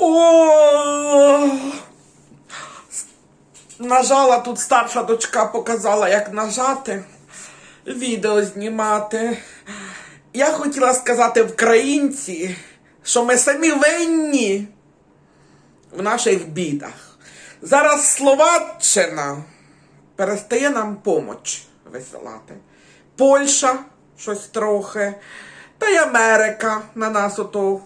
О! Нажала тут старша дочка показала, як нажати, відео знімати. Я хотіла сказати українці, що ми самі винні в наших бідах. Зараз Словаччина перестає нам помоч висилати. Польща щось трохи, та й Америка на нас ото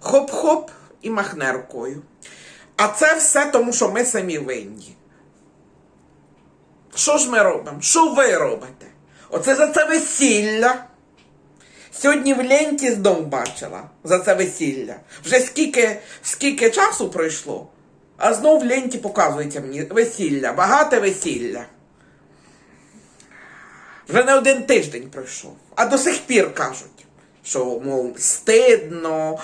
хоп-хоп і махне рукою. А це все тому, що ми самі винні. Що ж ми робимо? Що ви робите? Оце за це весілля. Сьогодні в ленті знов бачила за це весілля. Вже скільки, скільки часу пройшло, а знов в ленті показується мені весілля, багате весілля. Вже не один тиждень пройшов. А до сих пір кажуть, що, мов, стидно,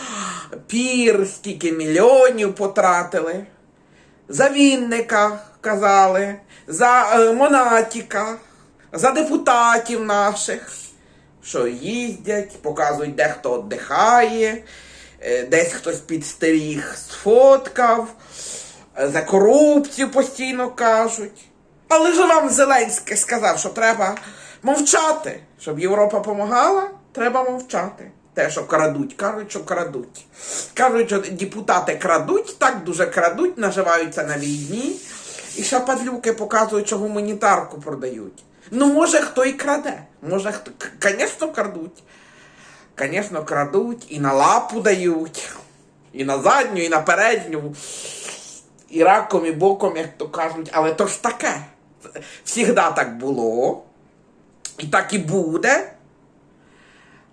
пір, скільки мільйонів потратили. За Вінника казали, за е, Монатіка, за депутатів наших, що їздять, показують, де хто віддихає, е, десь хтось підстеріг сфоткав, е, за корупцію постійно кажуть. Але ж вам Зеленський сказав, що треба мовчати, щоб Європа допомагала, треба мовчати. Те, що крадуть, кажуть, що крадуть. Кажуть, що депутати крадуть, так дуже крадуть, наживаються на війні. І ще падлюки показують, що гуманітарку продають. Ну, може, хто і краде. Може, хто. Звісно, крадуть. Звісно, крадуть, і на лапу дають, і на задню, і на передню, і раком, і боком, як то кажуть. Але то ж таке. Всігда так було. І так і буде.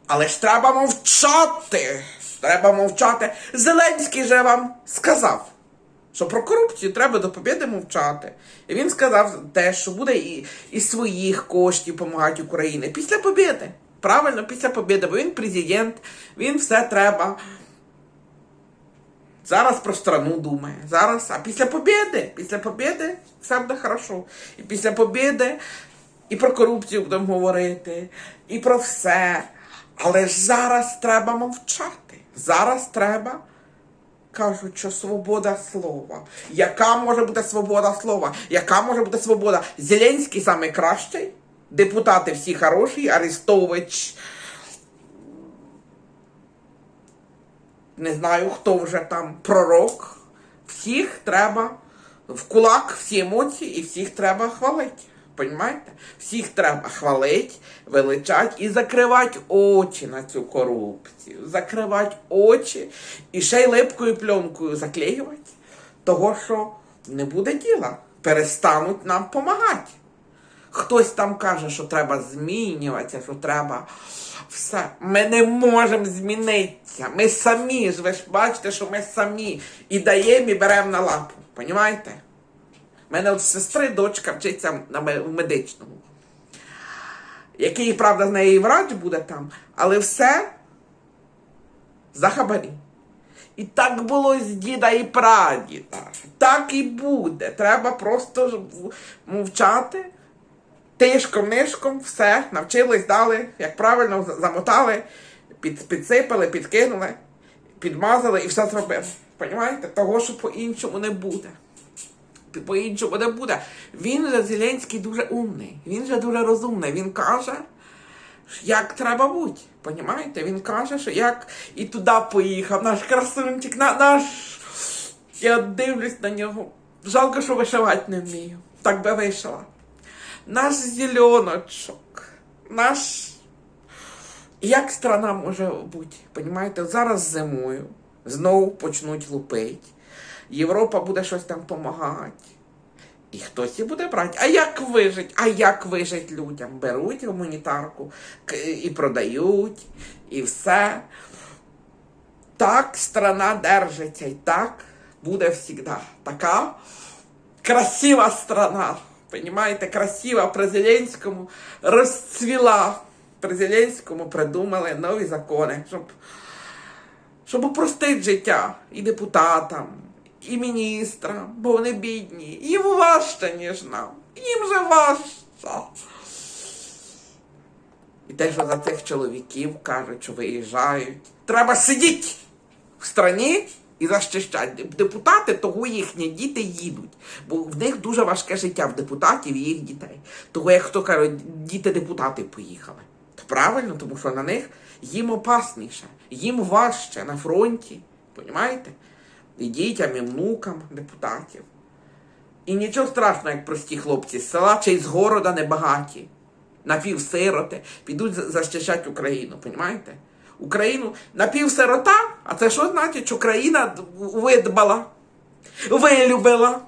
Але ж треба мовчати. Треба мовчати. Зеленський же вам сказав, що про корупцію треба до побіди мовчати. І він сказав те, що буде і, і своїх коштів допомагати Україні після побіди. Правильно, після побіди, бо він президент, він все треба. Зараз про страну думає. Зараз, а після побіди, після побіди все буде хорошо. І після побіди і про корупцію будемо говорити, і про все. Але ж зараз треба мовчати. Зараз треба. Кажуть, що свобода слова. Яка може бути свобода слова? Яка може бути свобода? Зеленський найкращий, депутати всі хороші, Арестович. Не знаю, хто вже там пророк. Всіх треба в кулак, всі емоції, і всіх треба хвалити. Понімаєте? Всіх треба хвалити, величати і закривати очі на цю корупцію. Закривати очі і ще й липкою пленкою заклеювати. Того, що не буде діла. Перестануть нам допомагати. Хтось там каже, що треба змінюватися, що треба все. Ми не можемо змінитися. Ми самі ж, ви ж бачите, що ми самі і даємо, і беремо на лапу. Понімаєте? У мене от сестри дочка вчиться на медичному. Який, правда, з неї врач буде там, але все за хабарі. І так було з діда і прадіда. Так і буде. Треба просто мовчати. Тишком, нишком, все, навчились, дали, як правильно замотали, під, підсипали, підкинули, підмазали і все зробили. Понімаєте? Того, що по-іншому не буде. По-іншому не буде. Він же Зеленський дуже умний, він же дуже розумний. Він каже, як треба бути. Понімаєте? Він каже, що як і туди поїхав, наш красунчик, на, наш. Я дивлюсь на нього. Жалко, що вишивати не вмію. Так би вишила. Наш зеленочок, наш. Як страна може бути? Понімаєте? Зараз зимою знову почнуть лупити. Європа буде щось там допомагати. І хтось і буде брати. А як вижить? А як вижить людям? Беруть гуманітарку і продають, і все. Так страна держиться, і так буде завжди. Така красива страна. Понимаєте, красива при Зеленському розцвіла. При Зеленському придумали нові закони, щоб, щоб упростити життя і депутатам, і міністрам, бо вони бідні. Їм важче, ніж нам. Їм же важче. І те, що за цих чоловіків кажуть, що виїжджають. Треба сидіти в страні і захищати. Депутати, того їхні діти їдуть. Бо в них дуже важке життя в депутатів і їх дітей. Того, як хто каже, діти депутати поїхали. То правильно, тому що на них їм опасніше, їм важче на фронті. Понімаєте? І дітям, і внукам депутатів. І нічого страшного, як прості хлопці з села чи з города небагаті, напівсироти, підуть за- захищати Україну, понімаєте? Україну напівсирота, а це що значить, Україна видбала, вилюбила,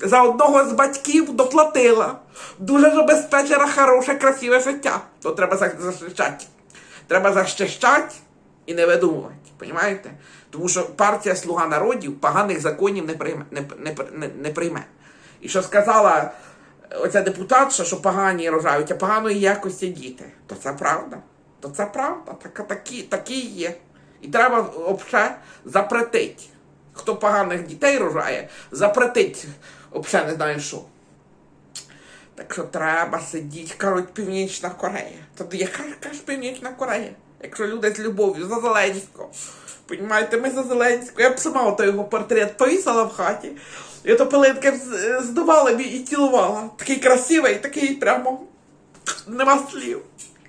за одного з батьків доплатила, дуже забезпечила хороше, красиве життя. То треба за- захищати. Треба захищати і не видумувати. Понімаєте? Тому що партія Слуга народів поганих законів не прийме. Не, не, не, не прийме. І що сказала оця депутатша, що погані рожають, а поганої якості діти. То це правда. То це правда. Так, такі, такі є. І треба взагалі запретити. Хто поганих дітей рожає, запретить взагалі не знаю що. Так що треба сидіти, кажуть, Північна Корея. Тоді яка ж Північна Корея? Якщо люди з любов'ю за Зеленського. Понімаєте, ми за Зеленського. Я б сама ото його портрет повісила в хаті. І ото пилинки здувала б і цілувала. Такий красивий, такий прямо. Нема слів.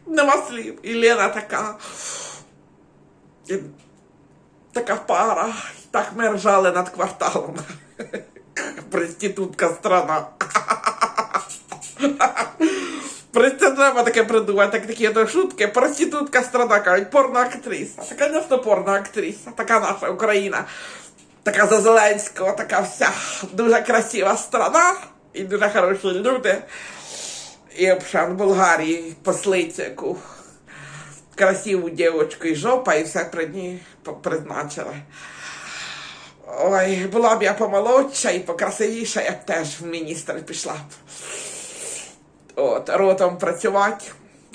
Нема слів. І Лена така. І така пара. Так ми ржали над кварталом. Проститутка страна. Просто треба таке придумати, так такі ото шутки. Проститутка страна, кажуть, порноактриса. Та, звісно, порноактриса. Така наша Україна. Така за Зеленського, така вся дуже красива страна і дуже хороші люди. І в Болгарії послицю яку красиву дівчинку і жопа, і все при ній призначили. Ой, була б я помолодша і покрасивіша, я б теж в міністр пішла б. От, ротом працювати.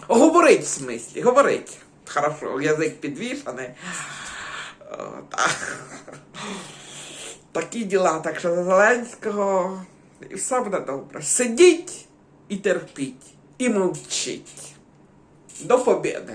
Говорить в смислі, говорить. Хорошо, язик підвішаний. От. Такі діла, так що за Зеленського і все буде добре. Сидіть і терпіть, і мовчіть. До побіди.